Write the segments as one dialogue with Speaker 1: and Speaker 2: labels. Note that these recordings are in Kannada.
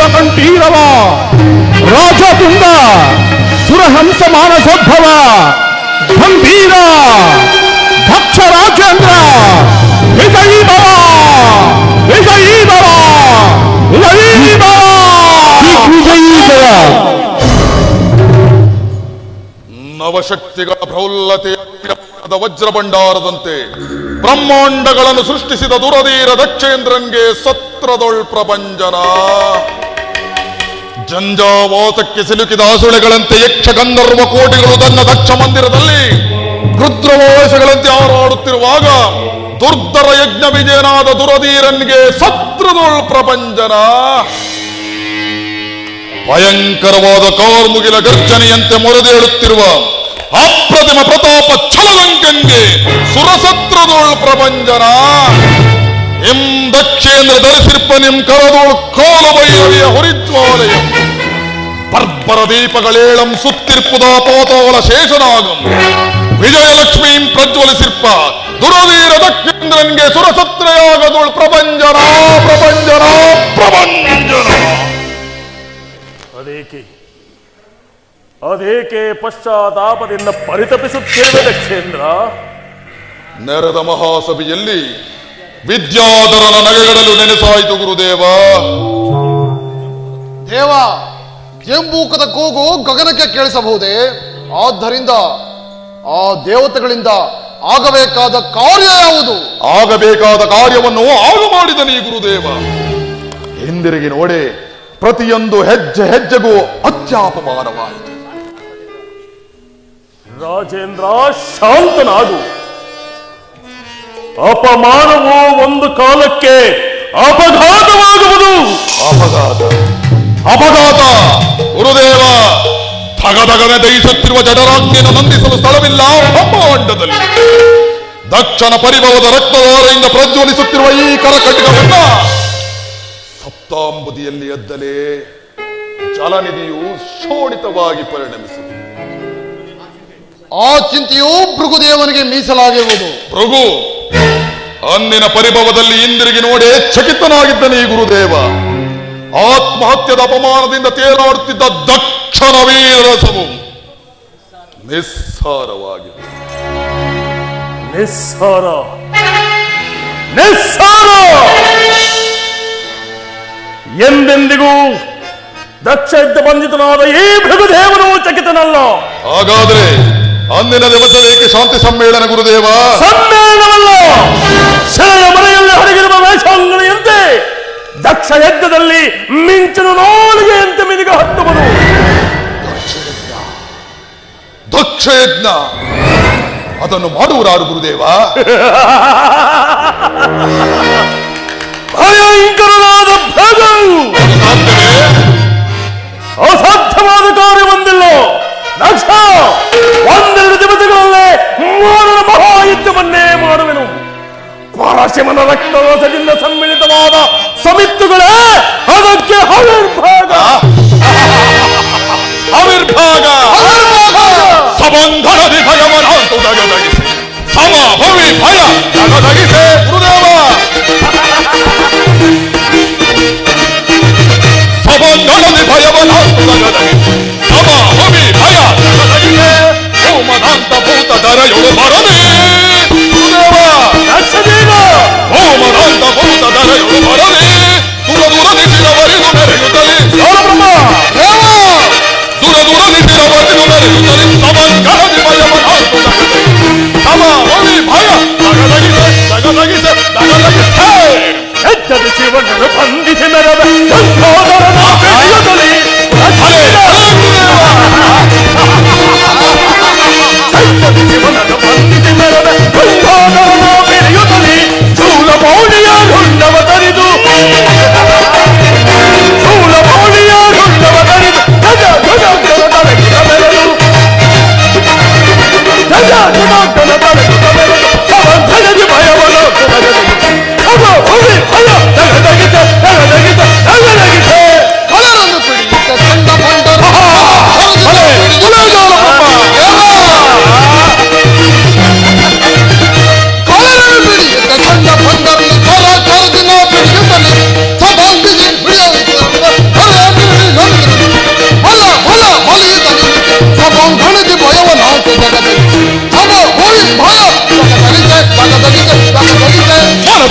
Speaker 1: ವೈಭವ ರಾಜತುಂಡ ಸುರಹಂಸ ಮಾನಸೋದ್ಭವ ಗಂಭೀರ. ದಕ್ಷ ರಾಜೇಂದ್ರ ವಿಜಯೀ ಭವ ವಿಜಯೀ ಭವ ವಿಜಯೀ ಭವ. ವಿಜಯೀ ಭವ.
Speaker 2: ನವಶಕ್ತಿಗಳ ಪ್ರೌಲ್ಲತೆಯ ವಜ್ರಭಂಡಾರದಂತೆ ಬ್ರಹ್ಮಾಂಡಗಳನ್ನು ಸೃಷ್ಟಿಸಿದ ದುರಧೀರ ದಕ್ಷೇಂದ್ರನ್ಗೆ ಸತ್ರದೊಳ್ ಪ್ರಪಂಚನ ಜಂಜಾವಾತಕ್ಕೆ ಸಿಲುಕಿದ ಹಸುಳೆಗಳಂತೆ ಯಕ್ಷ ಗಂಧರ್ವ ಕೋಟಿಗಳು ತನ್ನ ದಕ್ಷ ಮಂದಿರದಲ್ಲಿ ರುದ್ರವಾಸಗಳಂತೆ ಹಾರಾಡುತ್ತಿರುವಾಗ ದುರ್ಧರ ಯಜ್ಞ ವಿಜಯನಾದ ದುರಧೀರನ್ಗೆ ಸತ್ರದೊಳ್ ಪ್ರಪಂಚನ ಭಯಂಕರವಾದ ಕಾರ್ಮುಗಿಲ ಗರ್ಜನೆಯಂತೆ ಮೊರೆದೇಳುತ್ತಿರುವ ಅಪ್ರತಿಮ ಪ್ರತಾಪ ಛಲದಂಕಂಗೆ ಸುರಸತ್ರದೋಳ್ ಪ್ರಪಂಚನ ಎಂ ದಕ್ಷೇಂದ್ರ ಧರಿಸಿರ್ಪ ನಿಂ ಕರದೋಳ್ ಕೋಲು ಬೈರವಿಯ ಹೊರಿಜ್ವಾಲಯ. ಬರ್ಬರ ದೀಪಗಳೇಳಂ ಸುತ್ತಿರ್ಪುದ ಪಾತಾಳ ಶೇಷನಾಗಂ. ವಿಜಯಲಕ್ಷ್ಮೀಂ ಪ್ರಜ್ವಲಿಸಿರ್ಪ ದುರವೀರ ದಕ್ಷೇಂದ್ರನ್ಗೆ ಸುರಸತ್ರಯಾಗದೋಳ್ ಪ್ರಪಂಚನ ಪ್ರಪಂಚನ ಪ್ರಪಂಚನ
Speaker 3: ಅದೇಕೆ? ಅದೇಕೆ ಪಶ್ಚಾತ್ತಾಪದಿಂದ ಪರಿತಪಿಸುತ್ತೇವೆ ದಕ್ಷೇಂದ್ರ?
Speaker 2: ನೆರೆದ ಮಹಾಸಭೆಯಲ್ಲಿ ವಿದ್ಯಾಧರನ ನಗೆಗಳಲ್ಲಿ ನೆನೆಸಾಯಿತು ಗುರುದೇವ.
Speaker 4: ದೇವ ಜಂಬೂಕದ ಕೂಗು ಗಗನಕ್ಕೆ ಕೇಳಿಸಬಹುದೇ? ಆದ್ದರಿಂದ ಆ ದೇವತೆಗಳಿಂದ ಆಗಬೇಕಾದ ಕಾರ್ಯ ಯಾವುದು?
Speaker 2: ಆಗಬೇಕಾದ ಕಾರ್ಯವನ್ನು ಆಗ ಮಾಡಿದ ನೀ ಗುರುದೇವ. ಹಿಂದಿರುಗಿ ನೋಡಿ ಪ್ರತಿಯೊಂದು ಹೆಜ್ಜೆ ಹೆಜ್ಜೆಗೂ ಅತ್ಯಾಪಮಾನವಾಯಿತು
Speaker 3: ರಾಜೇಂದ್ರ ಶಾಂತನಾಗು. ಅಪಮಾನವು ಒಂದು ಕಾಲಕ್ಕೆ ಅಪಘಾತವಾಗುವುದು.
Speaker 2: ಅಪಘಾತ. ಅಪಘಾತ. ಗುರುದೇವ ತಗದಗನೆ ದಯಿಸುತ್ತಿರುವ ಜಡರಾಜ್ಞೆಯನ್ನು ನಂದಿಸಲು ಸ್ಥಳವಿಲ್ಲ. ಬ್ರಹ್ಮಾಂಡದಲ್ಲಿ. ದಕ್ಷನ ಪರಿಭವದ ರಕ್ತಧಾರೆಯಿಂದ ಪ್ರಜ್ವಲಿಸುತ್ತಿರುವ ಈ ಕರಕಟಿಕವನ್ನ ಸಪ್ತಾಂಬುದಿಯಲ್ಲಿ ಎದ್ದಲೇ ಜಲನಿಧಿಯು ಶೋಣಿತವಾಗಿ ಪರಿಣಮಿಸಿದೆ
Speaker 4: ಆ ಚಿಂತೆಯು ಭೃಗುದೇವನಿಗೆ ಮೀಸಲಾಗಿರುವುದು.
Speaker 2: ಭೃಗು ಅಂದಿನ ಪರಿಭವದಲ್ಲಿ ಹಿಂದಿರುಗಿ ನೋಡಿ ಚಕಿತನಾಗಿದ್ದನೇ ಈ ಗುರುದೇವ. ಆತ್ಮಹತ್ಯದ ಅಪಮಾನದಿಂದ ತೇಲಾಡುತ್ತಿದ್ದ ದಕ್ಷನ ವೀರರಸವು ನಿಸ್ಸಾರವಾಗಿದೆ.
Speaker 3: ನಿಸ್ಸಾರ. ನಿಸ್ಸಾರ! ಎಂದೆಂದಿಗೂ ದಕ್ಷ ಇದ್ದ ಬಂಧಿತನಾದ ಈ ಭೃಗುದೇವನು ಚಕಿತನಲ್ಲ.
Speaker 2: ಹಾಗಾದ್ರೆ ಅಂದಿನ ದಿವಸ ಏಕೆ ಶಾಂತಿ ಸಮ್ಮೇಳನ ಗುರುದೇವ?
Speaker 3: ಶರಣ ಮನೆಯಲ್ಲಿ ಹೊರಗಿರುವ ವೇಷಾಂಗನೆಯಂತೆ ದಕ್ಷ ಯಜ್ಞದಲ್ಲಿ ಮಿಂಚನು ನಾಲಿಗೆಯಂತೆ ಮಿನಿಗ ಹತ್ತುವುದು
Speaker 2: ದಕ್ಷ ಯಜ್ಞ. ಅದನ್ನು ಮಾಡುವರಾರು ಗುರುದೇವ.
Speaker 3: ಭಯಂಕರನಾದ ಭೃಗು ಅಸಾಧ್ಯವಾದ ಕಾರ್ಯವೊಂದಿಲ್ಲ. ದಕ್ಷ ಒಂದೆರಡು ದಿವಸಗಳಲ್ಲೇ ಮೂರರ ಮಹಾಯುದ್ಧವನ್ನೇ ಮಾಡುವೆನು ಪರಶಿವನ ರಕ್ತರಸದಿಂದ ಸಮ್ಮಿಳಿತವಾದ ಸಮಿತ್ತುಗಳೇ ಅದಕ್ಕೆ ಹವಿರ್ಭಾಗ
Speaker 2: ಆವಿರ್ಭಾಗ ಸಬಂಧನದಿ ಭಯವನಾಂತು ದಗದಗಿಸಿ ಸಮ ಭವಿ ಭಯ ದಗದಗಿಸೆ ಗುರುದೇವ ಸಬಂಧನದಿ ಭಯವನಾಂತು ದಗದಗಿಸಿ ಸಮ ಭವಿ ಭಯ ದಗದಗಿಸೆ ಹೋಮದಾಂತ ಭೂತ ದರಯೊಳು ಬರದೆ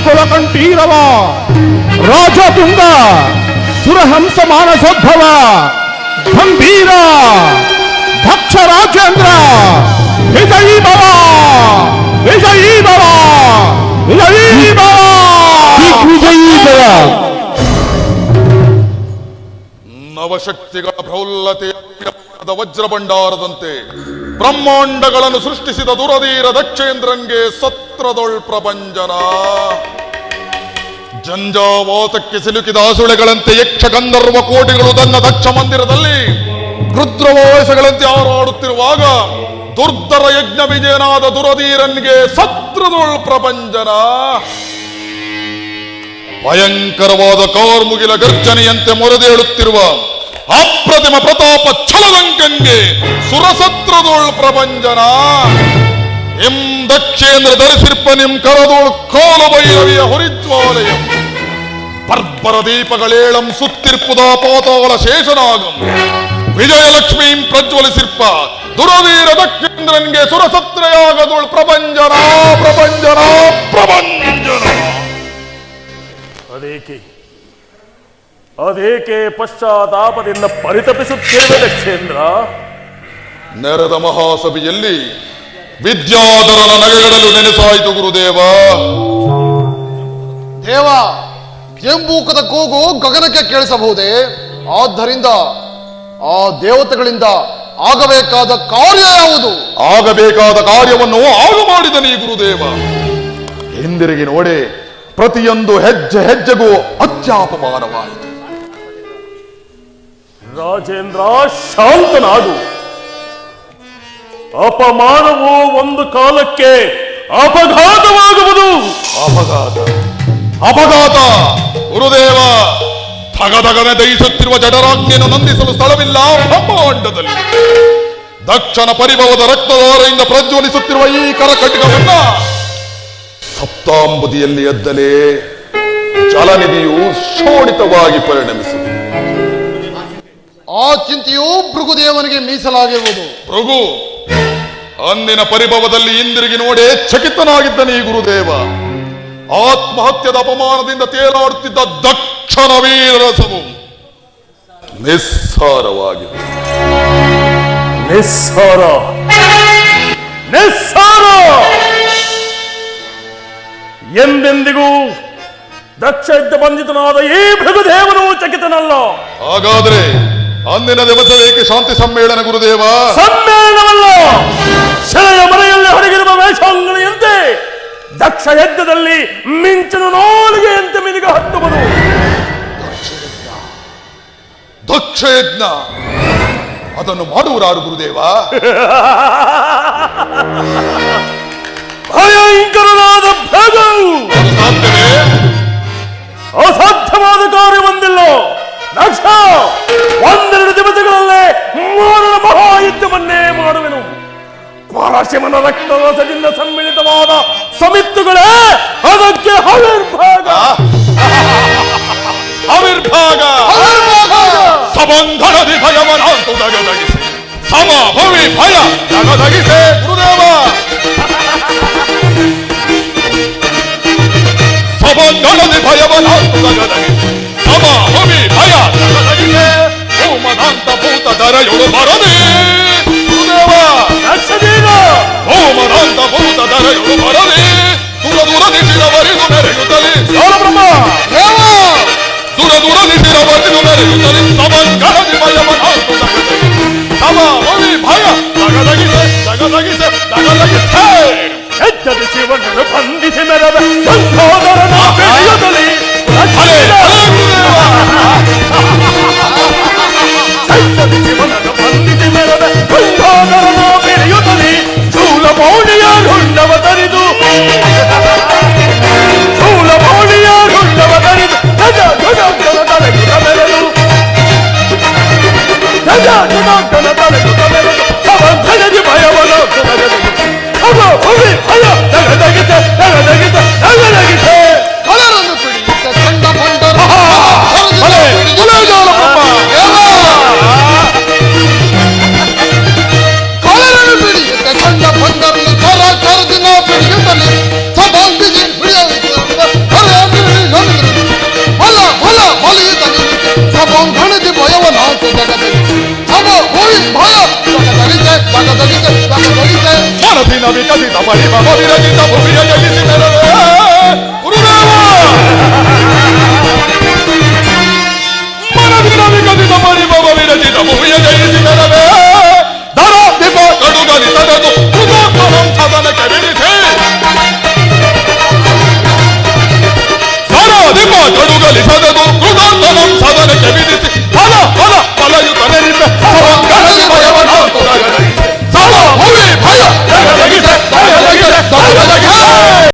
Speaker 1: ಆರಿಕೊಳ ಕಂಠೀರವ ರಾಜತುಂಗ ಸುರಹಂಸ ಮಾನಸೋದ್ಭವ ಗಂಭೀರ ದಕ್ಷ ರಾಜೇಂದ್ರ ವಿಜಯೀ ಭವ ವಿಜಯೀ ಭವ ವಿಜಯೀ ಭವ ವಿಜಯೀ ಭವ
Speaker 2: ನವಶಕ್ತಿಗಳ ಪ್ರೌಲ್ಲತೆಯ ವಜ್ರ ಭಂಡಾರದಂತೆ ಬ್ರಹ್ಮಾಂಡಗಳನ್ನು ಸೃಷ್ಟಿಸಿದ ದುರಧೀರ ದಕ್ಷೇಂದ್ರನ್ಗೆ ಸತ್ರದೊಳ್ ಪ್ರಪಂಚನ ಜಂಜಾವಾತಕ್ಕೆ ಸಿಲುಕಿದ ಆಸುಳೆಗಳಂತೆ ಯಕ್ಷ ಗಂಧರ್ವ ಕೋಟಿಗಳು ತನ್ನ ದಕ್ಷ ಮಂದಿರದಲ್ಲಿ ರುದ್ರವಾಸಗಳಂತೆ ಹಾರಾಡುತ್ತಿರುವಾಗ ದುರ್ಧರ ಯಜ್ಞ ವಿಜಯನಾದ ದುರಧೀರನ್ಗೆ ಸತ್ರದೊಳ್ ಪ್ರಪಂಚನ ಭಯಂಕರವಾದ ಕಾರ್ಮುಗಿಲ ಗರ್ಜನೆಯಂತೆ ಮೊರೆದೇಳುತ್ತಿರುವ ಅಪ್ರತಿಮ ಪ್ರತಾಪ ಛಲಲಂಕನ್ಗೆ ಸುರಸತ್ರದೋಳ್ ಪ್ರಪಂಚನ ಎಂ ದಕ್ಷೇಂದ್ರ ಧರಿಸಿರ್ಪ ನಿಮ್ ಕರದೋಳ್ ಕಾಲ ಭೈರವಿಯ ಹೊರಿಜ್ವಾಲಯಂ ಪರ್ಪರ ದೀಪಗಳೇಳಂ ಸುತ್ತಿರ್ಪುದ ಪಾತಾಳ ಶೇಷನಾಗಂ. ವಿಜಯಲಕ್ಷ್ಮೀಂ ಪ್ರಜ್ವಲಿಸಿರ್ಪ ದುರವೀರ ದಕ್ಷೇಂದ್ರನ್ಗೆ ಸುರಸತ್ರಯಾಗದೋಳ್ ಪ್ರಪಂಚನ ಪ್ರಪಂಚನ ಪ್ರಪಂಚನ
Speaker 3: ಅದೇಕೆ? ಅದೇಕೆ ಪಶ್ಚಾತ್ತಾಪದಿಂದ ಪರಿತಪಿಸುತ್ತೇವೆ ದಕ್ಷೇಂದ್ರ
Speaker 2: ನೆರೆದ ಮಹಾಸಭೆಯಲ್ಲಿ ವಿದ್ಯಾಧರನ ನಗೆಗಳಲ್ಲೂ ನೆನೆಸಾಯಿತು ಗುರುದೇವ.
Speaker 4: ದೇವ ಜಂಬೂಕದ ಕೂಗು ಗಗನಕ್ಕೆ ಕೇಳಿಸಬಹುದೇ? ಆದ್ದರಿಂದ ಆ ದೇವತೆಗಳಿಂದ ಆಗಬೇಕಾದ ಕಾರ್ಯ ಯಾವುದು?
Speaker 2: ಆಗಬೇಕಾದ ಕಾರ್ಯವನ್ನು ಆಗು ಮಾಡಿದ ನೀ ಗುರುದೇವ. ಹಿಂದಿರುಗಿ ನೋಡಿ ಪ್ರತಿಯೊಂದು ಹೆಜ್ಜೆ ಹೆಜ್ಜೆಗೂ ಅತ್ಯಾಪಮಾನವಾಯಿತು.
Speaker 3: ರಾಜೇಂದ್ರ ಶಾಂತನಾಡು. ಅಪಮಾನವು ಒಂದು ಕಾಲಕ್ಕೆ ಅಪಘಾತವಾಗುವುದು.
Speaker 2: ಅಪಘಾತ. ಅಪಘಾತ. ಗುರುದೇವ, ಧಗಧಗನೆ ದಯಿಸುತ್ತಿರುವ ಜಡರಾಜ್ಞೆಯನ್ನು ನಂದಿಸಲು ಸ್ಥಳವಿಲ್ಲ. ಬ್ರಹ್ಮಾಂಡದಲ್ಲಿ. ದಕ್ಷನ ಪರಿಭವದ ರಕ್ತದಾರೆಯಿಂದ ಪ್ರಜ್ವಲಿಸುತ್ತಿರುವ ಈ ಕರಕಟಕವನ್ನ ಸಪ್ತಾಂಬುದಿಯಲ್ಲಿ ಎದ್ದಲೇ ಜಲನಿಧಿಯು ಶೋಣಿತವಾಗಿ ಪರಿಣಮಿಸಿದೆ.
Speaker 4: ಆ ಚಿಂತೆಯು ಭೃಗುದೇವನಿಗೆ ಮೀಸಲಾಗಿರುವುದು.
Speaker 2: ಭೃಗು ಅಂದಿನ ಪರಿಭವದಲ್ಲಿ ಇಂದಿರುಗಿ ನೋಡಿ ಚಕಿತನಾಗಿದ್ದನು ಈ ಗುರುದೇವ. ಆತ್ಮಹತ್ಯದ ಅಪಮಾನದಿಂದ ತೇಲಾಡುತ್ತಿದ್ದ ದಕ್ಷನ ವೀರರಸವು ನಿಸ್ಸಾರವಾಗಿದೆ.
Speaker 3: ನಿಸ್ಸಾರ. ನಿಸ್ಸಾರ. ಎಂದೆಂದಿಗೂ ದಕ್ಷ ಇದ್ದ ಬಂಧಿತನಾದ ಈ ಭೃಗುದೇವನು ಚಕಿತನಲ್ಲ.
Speaker 2: ಹಾಗಾದ್ರೆ ಅಂದಿನ ದಿವಸವೇಕೆ ಶಾಂತಿ ಸಮ್ಮೇಳನ ಗುರುದೇವ?
Speaker 3: ಸಮ್ಮೇಳನವಲ್ಲ ಶಿಲೆಯ ಮನೆಯಲ್ಲಿ ಹೊರಗಿರುವ ವೇಷಾಂಗನೆಯಂತೆ ದಕ್ಷ ಯಜ್ಞದಲ್ಲಿ ಮಿಂಚಿನ ನಾಲಿಗೆಯಂತೆ ಮಿನಿಗ ಹತ್ತುವುದು.
Speaker 2: ದಕ್ಷ ಯಜ್ಞ. ಅದನ್ನು ಮಾಡುವರಾರು ಗುರುದೇವ?
Speaker 3: ಭಯಂಕರನಾದ ಭೃಗು
Speaker 2: ಅಸಾಧ್ಯವಾದ ಕಾರ್ಯ
Speaker 3: ಅಸಾಧ್ಯವಾದ ಕಾರ್ಯವೊಂದಿಲ್ಲ. ದಕ್ಷ ಒಂದೆರಡು ದಿವಸಗಳಲ್ಲೇ ಮೂರನ ಮಹಾಯುದ್ಧವನ್ನೇ ಮಾಡುವೆನು ಪರಶಿವನ ರಕ್ತರಸದಿಂದ ಸಮ್ಮಿಳಿತವಾದ ಸಮಿತ್ತುಗಳೇ ಅದಕ್ಕೆ ಹವಿರ್ಭಾಗ
Speaker 2: ಅವಿರ್ಭಾಗ ಸಬಂಧನದಿ ಭಯವನಾಂತು ದಗದಗಿಸಿ ಸಮ ಭವಿ ಭಯ ದಗದಗಿಸೆ ಗುರುದೇವ ಸಬಂಧನದಿ ಭಯವನಾಂತು ದಗದಗಿಸಿ 나라 여러 바라네.
Speaker 3: 누나와
Speaker 2: 낙차대가 오만한다
Speaker 4: 보다
Speaker 2: 나라 여러 바라네. 누나 누나
Speaker 3: 내시라 말해도 나를
Speaker 2: 못하네
Speaker 3: 여러분마 대화
Speaker 5: 누나 누나 내시라 말해도 나를 못하네 나만 가라지 말야만 하소다
Speaker 6: 나만 멀리
Speaker 4: 봐야.
Speaker 6: 나가다기 세 나가다기 세 나가다기 세. 애자들
Speaker 4: 지원하는 반드시 매라다
Speaker 3: 전토 나라 나를 여덟
Speaker 4: பகதலிக்க பகதலிக்க
Speaker 2: மனதின் அவி கவித பரிம மதிரஜித புவிய ஜலிசிதரோ